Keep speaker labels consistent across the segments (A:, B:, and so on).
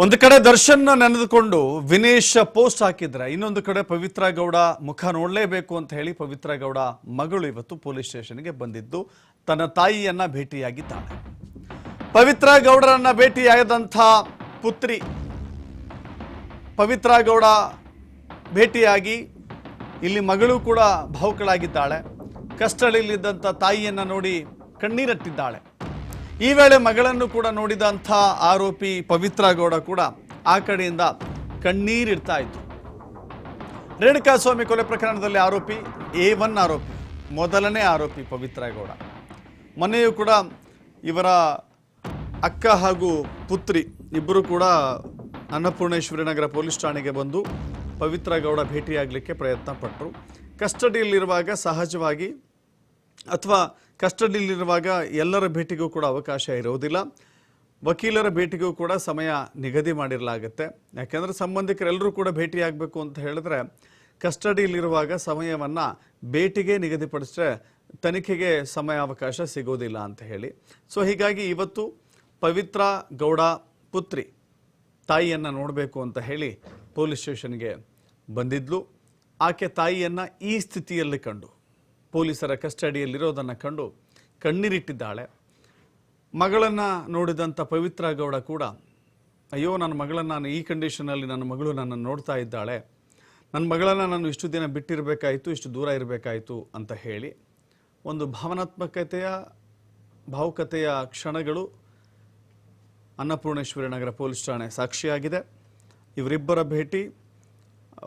A: ಒಂದು ಕಡೆ ದರ್ಶನ್ ನೆನೆದುಕೊಂಡು ವಿನೇಶ್ ಪೋಸ್ಟ್ ಹಾಕಿದ್ರೆ, ಇನ್ನೊಂದು ಕಡೆ ಪವಿತ್ರ ಗೌಡ ಮುಖ ನೋಡಲೇಬೇಕು ಅಂತ ಹೇಳಿ ಪವಿತ್ರ ಗೌಡ ಮಗಳು ಇವತ್ತು ಪೊಲೀಸ್ ಸ್ಟೇಷನ್ಗೆ ಬಂದಿದ್ದು, ತನ್ನ ತಾಯಿಯನ್ನ ಭೇಟಿಯಾಗಿದ್ದಾಳೆ. ಪವಿತ್ರ ಗೌಡರನ್ನ ಭೇಟಿಯಾಗದಂಥ ಪುತ್ರಿ ಪವಿತ್ರ ಗೌಡ ಭೇಟಿಯಾಗಿ, ಇಲ್ಲಿ ಮಗಳು ಕೂಡ ಭಾವುಕಳಾಗಿದ್ದಾಳೆ. ಕಷ್ಟಳಿಲ್ಲಿದ್ದಂಥ ತಾಯಿಯನ್ನ ನೋಡಿ ಕಣ್ಣೀರಟ್ಟಿದ್ದಾಳೆ. ಈ ವೇಳೆ ಮಗಳನ್ನು ಕೂಡ ನೋಡಿದಂಥ ಆರೋಪಿ ಪವಿತ್ರ ಗೌಡ ಕೂಡ ಆ ಕಡೆಯಿಂದ ಕಣ್ಣೀರಿಡ್ತಾ ಇತ್ತು ರೇಣುಕಾಸ್ವಾಮಿ ಕೊಲೆ ಪ್ರಕರಣದಲ್ಲಿ ಆರೋಪಿ ಎ ಒನ್ ಆರೋಪಿ, ಮೊದಲನೇ ಆರೋಪಿ ಪವಿತ್ರ ಗೌಡ. ಮನೆಯು ಕೂಡ ಇವರ ಅಕ್ಕ ಹಾಗೂ ಪುತ್ರಿ ಇಬ್ಬರು ಕೂಡ ಅನ್ನಪೂರ್ಣೇಶ್ವರಿ ನಗರ ಪೊಲೀಸ್ ಠಾಣೆಗೆ ಬಂದು ಪವಿತ್ರ ಗೌಡ ಭೇಟಿಯಾಗಲಿಕ್ಕೆ ಪ್ರಯತ್ನ ಪಟ್ಟರು ಕಸ್ಟಡಿಯಲ್ಲಿರುವಾಗ ಸಹಜವಾಗಿ ಅಥವಾ ಕಸ್ಟಡಿಯಲ್ಲಿರುವಾಗ ಎಲ್ಲರ ಭೇಟಿಗೂ ಕೂಡ ಅವಕಾಶ ಇರುವುದಿಲ್ಲ. ವಕೀಲರ ಭೇಟಿಗೂ ಕೂಡ ಸಮಯ ನಿಗದಿ ಮಾಡಿರಲಾಗುತ್ತೆ. ಯಾಕೆಂದರೆ ಸಂಬಂಧಿಕರೆಲ್ಲರೂ ಕೂಡ ಭೇಟಿಯಾಗಬೇಕು ಅಂತ ಹೇಳಿದ್ರೆ ಕಸ್ಟಡಿಯಲ್ಲಿರುವಾಗ ಸಮಯವನ್ನು ಭೇಟಿಗೆ ನಿಗದಿಪಡಿಸಿದ್ರೆ ತನಿಖೆಗೆ ಸಮಯಾವಕಾಶ ಸಿಗೋದಿಲ್ಲ ಅಂತ ಹೇಳಿ. ಸೊ ಹೀಗಾಗಿ ಇವತ್ತು ಪವಿತ್ರ ಗೌಡ ಪುತ್ರಿ ತಾಯಿಯನ್ನು ನೋಡಬೇಕು ಅಂತ ಹೇಳಿ ಪೊಲೀಸ್ ಸ್ಟೇಷನ್ಗೆ ಬಂದಿದ್ಲು. ಆಕೆ ತಾಯಿಯನ್ನು ಈ ಸ್ಥಿತಿಯಲ್ಲಿ ಕಂಡು. ಪೊಲೀಸರ ಕಸ್ಟಡಿಯಲ್ಲಿರೋದನ್ನು ಕಂಡು ಕಣ್ಣೀರಿಟ್ಟಿದ್ದಾಳೆ. ಮಗಳನ್ನು ನೋಡಿದಂಥ ಪವಿತ್ರ ಗೌಡ ಕೂಡ, ಅಯ್ಯೋ, ನನ್ನ ಮಗಳನ್ನು ನಾನು ಈ ಕಂಡೀಷನಲ್ಲಿ ನನ್ನ ಮಗಳು ನನ್ನನ್ನು ನೋಡ್ತಾ ಇದ್ದಾಳೆ. ನನ್ನ ಮಗಳನ್ನು ನಾನು ಇಷ್ಟು ದಿನ ಬಿಟ್ಟಿರಬೇಕಾಯಿತು, ಇಷ್ಟು ದೂರ ಇರಬೇಕಾಯಿತು ಅಂತ ಹೇಳಿ ಒಂದು ಭಾವನಾತ್ಮಕತೆಯ, ಭಾವುಕತೆಯ ಕ್ಷಣಗಳು ಅನ್ನಪೂರ್ಣೇಶ್ವರಿ ನಗರ ಪೊಲೀಸ್ ಠಾಣೆ ಸಾಕ್ಷಿಯಾಗಿದೆ. ಇವರಿಬ್ಬರ ಭೇಟಿ,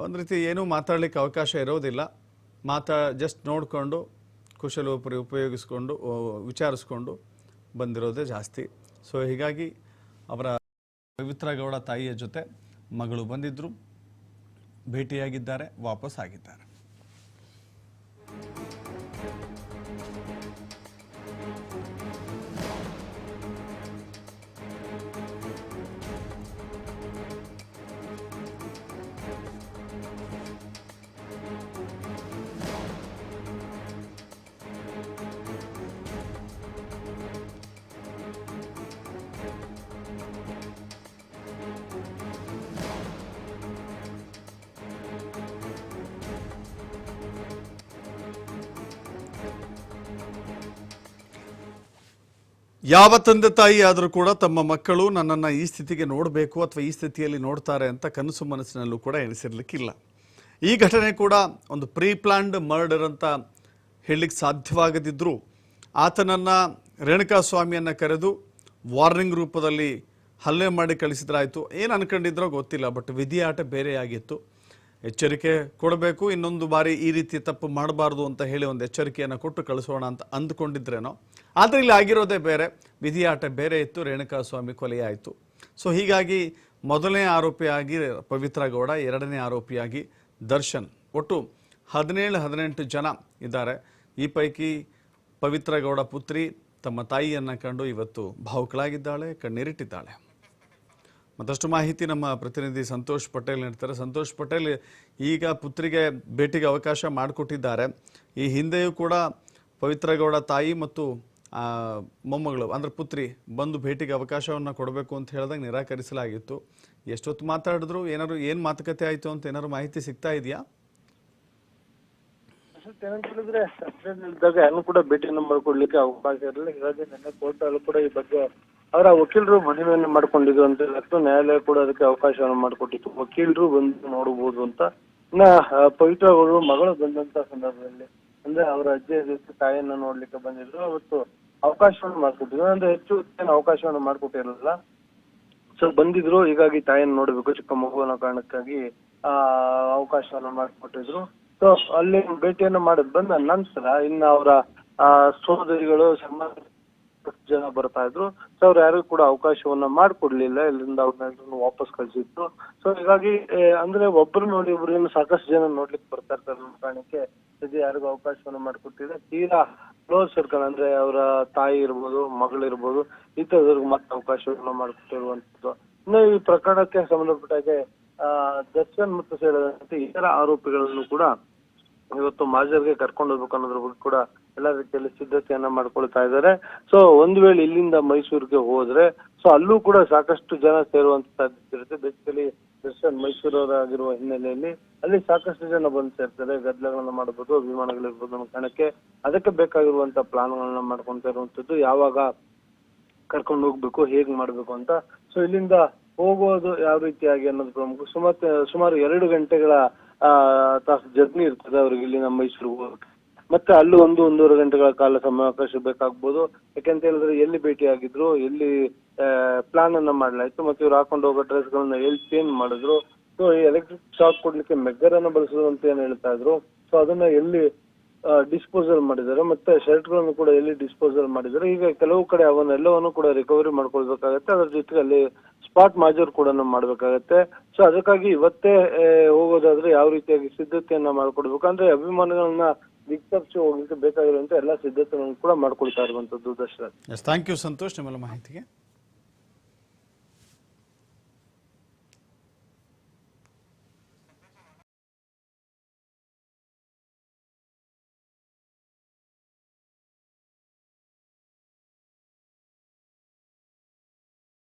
A: ಒಂದು ರೀತಿ ಏನೂ ಮಾತಾಡಲಿಕ್ಕೆ ಅವಕಾಶ ಇರೋದಿಲ್ಲ. ಮಾತಾ ಜಸ್ಟ್ ನೋಡಿಕೊಂಡು ಕುಶಲೋಪರಿ ಉಪಯೋಗಿಸ್ಕೊಂಡು ವಿಚಾರಿಸ್ಕೊಂಡು ಬಂದಿರೋದೇ ಜಾಸ್ತಿ. ಸೊ ಹೀಗಾಗಿ ಅವರ ಪವಿತ್ರ ಗೌಡ ತಾಯಿಯ ಜೊತೆ ಮಗಳು ಬಂದಿದ್ದರು ಭೇಟಿಯಾಗಿದ್ದಾರೆ, ವಾಪಸ್ ಆಗಿದ್ದಾರೆ. ಯಾವ ತಂದೆ ತಾಯಿ ಆದರೂ ಕೂಡ ತಮ್ಮ ಮಕ್ಕಳು ನನ್ನನ್ನು ಈ ಸ್ಥಿತಿಗೆ ನೋಡಬೇಕು ಅಥವಾ ಈ ಸ್ಥಿತಿಯಲ್ಲಿ ನೋಡ್ತಾರೆ ಅಂತ ಕನಸು ಮನಸ್ಸಿನಲ್ಲೂ ಕೂಡ ಎಣಿಸಿರ್ಲಿಕ್ಕಿಲ್ಲ. ಈ ಘಟನೆ ಕೂಡ ಒಂದು ಪ್ರೀ ಮರ್ಡರ್ ಅಂತ ಹೇಳಲಿಕ್ಕೆ ಸಾಧ್ಯವಾಗದಿದ್ದರೂ ಆತನನ್ನು ರೇಣುಕಾಸ್ವಾಮಿಯನ್ನು ಕರೆದು ವಾರ್ನಿಂಗ್ ರೂಪದಲ್ಲಿ ಹಲ್ಲೆ ಮಾಡಿ ಕಳಿಸಿದ್ರಾಯಿತು. ಏನು ಅನ್ಕೊಂಡಿದ್ರೋ ಗೊತ್ತಿಲ್ಲ, ಬಟ್ ವಿಧಿಯಾಟ ಬೇರೆಯಾಗಿತ್ತು. ಎಚ್ಚರಿಕೆ ಕೊಡಬೇಕು, ಇನ್ನೊಂದು ಬಾರಿ ಈ ರೀತಿ ತಪ್ಪು ಮಾಡಬಾರ್ದು ಅಂತ ಹೇಳಿ ಒಂದು ಎಚ್ಚರಿಕೆಯನ್ನು ಕೊಟ್ಟು ಕಳಿಸೋಣ ಅಂತ ಅಂದ್ಕೊಂಡಿದ್ರೇನೋ. ಆದರೆ ಇಲ್ಲಿ ಆಗಿರೋದೇ ಬೇರೆ, ವಿಧಿಯಾಟ ಬೇರೆ ಇತ್ತು, ರೇಣುಕಾಸ್ವಾಮಿ ಕೊಲೆಯಾಯಿತು ಸೊ ಹೀಗಾಗಿ ಮೊದಲನೇ ಆರೋಪಿಯಾಗಿ ಪವಿತ್ರ ಗೌಡ, ಎರಡನೇ ಆರೋಪಿಯಾಗಿ ದರ್ಶನ್. ಒಟ್ಟು ಹದಿನೇಳು, ಹದಿನೆಂಟು ಜನ ಇದ್ದಾರೆ. ಈ ಪೈಕಿ ಪವಿತ್ರ ಗೌಡ ಪುತ್ರಿ ತಮ್ಮ ತಾಯಿಯನ್ನು ಕಂಡು ಇವತ್ತು ಭಾವುಕಳಾಗಿದ್ದಾಳೆ, ಕಣ್ಣೀರಿಟ್ಟಿದ್ದಾಳೆ. ಮತ್ತಷ್ಟು ಮಾಹಿತಿ ನಮ್ಮ ಪ್ರತಿನಿಧಿ ಸಂತೋಷ್ ಪಟೇಲ್ ನೀಡ್ತಾರೆ. ಸಂತೋಷ್ ಪಟೇಲ್, ಈಗ ಪುತ್ರಿಗೆ ಭೇಟಿಗೆ ಅವಕಾಶ ಮಾಡಿಕೊಟ್ಟಿದ್ದಾರೆ. ಈ ಹಿಂದೆಯೂ ಕೂಡ ಪವಿತ್ರ ಗೌಡ ತಾಯಿ ಮತ್ತು ಮೊಮ್ಮಗಳು, ಅಂದರೆ ಪುತ್ರಿ ಬಂದು ಭೇಟಿಗೆ ಅವಕಾಶವನ್ನು ಕೊಡಬೇಕು ಅಂತ ಹೇಳಿದಾಗ ನಿರಾಕರಿಸಲಾಗಿತ್ತು. ಎಷ್ಟೊತ್ತು ಮಾತಾಡಿದ್ರು, ಏನಾದ್ರು, ಏನು ಮಾತುಕತೆ ಆಯಿತು ಅಂತ ಏನಾದ್ರು ಮಾಹಿತಿ ಸಿಗ್ತಾ ಇದೆಯಾ?
B: ಭೇಟಿ ಭೇಟಿಯನ್ನು ಮಾಡ್ಕೊಡ್ಲಿಕ್ಕೆ ಅವಕಾಶ ಇರಲಿಲ್ಲ. ಹೀಗಾಗಿ ನಿನ್ನೆ ಕೋರ್ಟ್ ಅಲ್ಲೂ ಕೂಡ ಈ ಬಗ್ಗೆ ಅವರ ವಕೀಲರು ಮನವಿಯನ್ನು ಮಾಡ್ಕೊಂಡಿದ್ರು ಅಂತ ಹೇಳಿದ್ರು ನ್ಯಾಯಾಲಯ ಕೂಡ ಅದಕ್ಕೆ ಅವಕಾಶವನ್ನು ಮಾಡಿಕೊಟ್ಟಿತ್ತು. ವಕೀಲರು ಬಂದು ನೋಡಬಹುದು ಅಂತ. ಇನ್ನ ಪವಿತ್ರ ಅವರು ಮಗಳು ಬಂದಂತ ಸಂದರ್ಭದಲ್ಲಿ, ಅಂದ್ರೆ ಅವರ ಅಜ್ಜಿಯ ಜೊತೆ ತಾಯಿಯನ್ನ ನೋಡ್ಲಿಕ್ಕೆ ಬಂದಿದ್ರು. ಅವತ್ತು ಅವಕಾಶವನ್ನು ಮಾಡ್ಕೊಟ್ಟಿದ್ರು. ಅಂದ್ರೆ ಹೆಚ್ಚು ಏನು ಅವಕಾಶವನ್ನು ಮಾಡ್ಕೊಟ್ಟಿರಲಿಲ್ಲ. ಸೊ ಬಂದಿದ್ರು. ಹೀಗಾಗಿ ತಾಯಿಯನ್ನು ನೋಡಬೇಕು. ಚಿಕ್ಕ ಮಗು ಅನ್ನೋ ಕಾರಣಕ್ಕಾಗಿ, ಆ, ಅವಕಾಶವನ್ನು ಮಾಡಿಕೊಟ್ಟಿದ್ರು. ಸೊ ಅಲ್ಲಿ ಭೇಟಿಯನ್ನು ಮಾಡಿದ್ ಬಂದ ನಂತರ, ಇನ್ನು ಅವರ, ಆ, ಸೋದರಿಗಳು, ಸಂಬಂಧ ಜನ ಬರ್ತಾ ಇದ್ರು. ಸೊ ಅವ್ರು ಯಾರಿಗೂ ಕೂಡ ಅವಕಾಶವನ್ನ ಮಾಡ್ಕೊಡ್ಲಿಲ್ಲ. ಇಲ್ಲಿಂದ ಅವ್ರನ್ನ ವಾಪಸ್ ಕಳ್ಸಿದ್ರು. ಸೊ ಹೀಗಾಗಿ ಅಂದ್ರೆ ಒಬ್ರು ನೋಡಿ ಒಬ್ರು ಸಾಕಷ್ಟು ಜನ ನೋಡ್ಲಿಕ್ಕೆ ಬರ್ತಾ ಇರ್ತಾರೆ ಕಾರಣಕ್ಕೆ ಇದು ಯಾರಿಗೂ ಅವಕಾಶವನ್ನ ಮಾಡಿಕೊಟ್ಟಿದೆ ತೀರಾ ಕ್ಲೋಸ್ ಸರ್ಕಲ್ ಅಂದ್ರೆ ಅವರ ತಾಯಿ ಇರ್ಬೋದು ಮಗಳಿರ್ಬೋದು ಇಂಥದ್ರಿಗೆ ಮತ್ತೆ ಅವಕಾಶವನ್ನ ಮಾಡ್ಕೊಟ್ಟಿರುವಂತದ್ದು ಇನ್ನು ಈ ಪ್ರಕರಣಕ್ಕೆ ಸಂಬಂಧಪಟ್ಟಾಗೆ ಆ, ದರ್ಶನ್ ಮತ್ತು ಸೇರಿದಂತೆ ಇತರ ಆರೋಪಿಗಳನ್ನು ಕೂಡ ಇವತ್ತು ಮಾಜರ್ಗೆ ಕರ್ಕೊಂಡು ಹೋಗ್ಬೇಕು ಅನ್ನೋದ್ರ ಬಗ್ಗೆ ಕೂಡ ಎಲ್ಲ ರೀತಿಯಲ್ಲಿ ಸಿದ್ಧತೆಯನ್ನ ಮಾಡ್ಕೊಳ್ತಾ ಇದ್ದಾರೆ. ಸೊ ಒಂದ್ ವೇಳೆ ಇಲ್ಲಿಂದ ಮೈಸೂರಿಗೆ ಹೋದ್ರೆ ಸೊ ಅಲ್ಲೂ ಕೂಡ ಸಾಕಷ್ಟು ಜನ ಸೇರುವಂತ ಸಾಧ್ಯತೆ ಇರುತ್ತೆ. ಬೇಸಿಕಲಿ ದರ್ಶನ್ ಮೈಸೂರವರಾಗಿರುವ ಹಿನ್ನೆಲೆಯಲ್ಲಿ ಅಲ್ಲಿ ಸಾಕಷ್ಟು ಜನ ಬಂದು ಸೇರ್ತಾರೆ. ಗದ್ದಲಗಳನ್ನ ಮಾಡಬಹುದು ವಿಮಾನಗಳಿರ್ಬೋದು ಅನ್ನೋ ಕಾರಣಕ್ಕೆ ಅದಕ್ಕೆ ಬೇಕಾಗಿರುವಂತ ಪ್ಲಾನ್ಗಳನ್ನ ಮಾಡ್ಕೊಂತ ಇರುವಂತದ್ದು ಯಾವಾಗ ಕರ್ಕೊಂಡು ಹೋಗ್ಬೇಕು, ಹೇಗ್ ಮಾಡ್ಬೇಕು ಅಂತ. ಸೊ ಇಲ್ಲಿಂದ ಹೋಗೋದು ಯಾವ ರೀತಿಯಾಗಿ ಅನ್ನೋದು ಪ್ರಮುಖ ಸುಮಾರು ಸುಮಾರು ಎರಡು ಗಂಟೆಗಳ ತಾಸು ಜರ್ನಿ ಇರ್ತದೆ, ಅವ್ರಿಗೆ ಇಲ್ಲಿ ನಮ್ಮ ಮೈಸೂರಿಗೆ ಮತ್ತೆ ಅಲ್ಲೂ ಒಂದು, ಒಂದೂವರೆ ಗಂಟೆಗಳ ಕಾಲ ಸಮಯಾವಕಾಶ ಬೇಕಾಗ್ಬೋದು. ಯಾಕೆಂತ ಹೇಳಿದ್ರೆ ಎಲ್ಲಿ ಭೇಟಿ ಆಗಿದ್ರು ಎಲ್ಲಿ ಪ್ಲಾನ್ ಅನ್ನ ಮಾಡ್ಲಾಯ್ತು, ಮತ್ತೆ ಇವ್ರು ಹಾಕೊಂಡು ಹೋಗೋ ಡ್ರೆಸ್ ಗಳನ್ನ ಎಲ್ಲಿ ಚೇಂಜ್ ಮಾಡಿದ್ರು. ಸೊ ಎಲೆಕ್ಟ್ರಿಕ್ ಶಾಕ್ ಕೊಡ್ಲಿಕ್ಕೆ ಮೆಗ್ಗರ್ ಅನ್ನ ಬಳಸೋದು ಅಂತ ಏನ್ ಹೇಳ್ತಾ ಇದ್ರು. ಸೊ ಅದನ್ನ ಎಲ್ಲಿ ಡಿಸ್ಪೋಸಲ್ ಮಾಡಿದ್ದಾರೆ. ಮತ್ತೆ ಶರ್ಟ್ಗಳನ್ನು ಕೂಡ ಎಲ್ಲಿ ಡಿಸ್ಪೋಸಲ್ ಮಾಡಿದ್ದಾರೆ. ಈಗ ಕೆಲವು ಕಡೆ ಅವನ್ನೆಲ್ಲವನ್ನು ಕೂಡ ರಿಕವರಿ ಮಾಡ್ಕೊಳ್ಬೇಕಾಗತ್ತೆ. ಅದ್ರ ಜೊತೆಗೆ ಅಲ್ಲಿ ಸ್ಪಾಟ್ ಮಾಜರ್ ಕೂಡ ಮಾಡ್ಬೇಕಾಗತ್ತೆ. ಸೊ ಅದಕ್ಕಾಗಿ ಇವತ್ತೇ ಹೋಗೋದಾದ್ರೆ ಯಾವ ರೀತಿಯಾಗಿ ಸಿದ್ಧತೆಯನ್ನ ಮಾಡ್ಕೊಡ್ಬೇಕು? ಅಂದ್ರೆ ಅಭಿಮಾನಿಗಳನ್ನ ದಿಕ್ತಪ್ಸಿ ಹೋಗ್ಲಿಕ್ಕೆ ಬೇಕಾಗಿರುವಂತ ಎಲ್ಲಾ ಸಿದ್ಧತೆಗಳನ್ನು ಕೂಡ ಮಾಡ್ಕೊಳ್ತಾ ಇರುವಂತದ್ದು ದಶರಥ್
A: ಥ್ಯಾಂಕ್ ಯು ಸಂತೋಷ್ ನಿಮ್ಮೆಲ್ಲ ಮಾಹಿತಿಗೆ.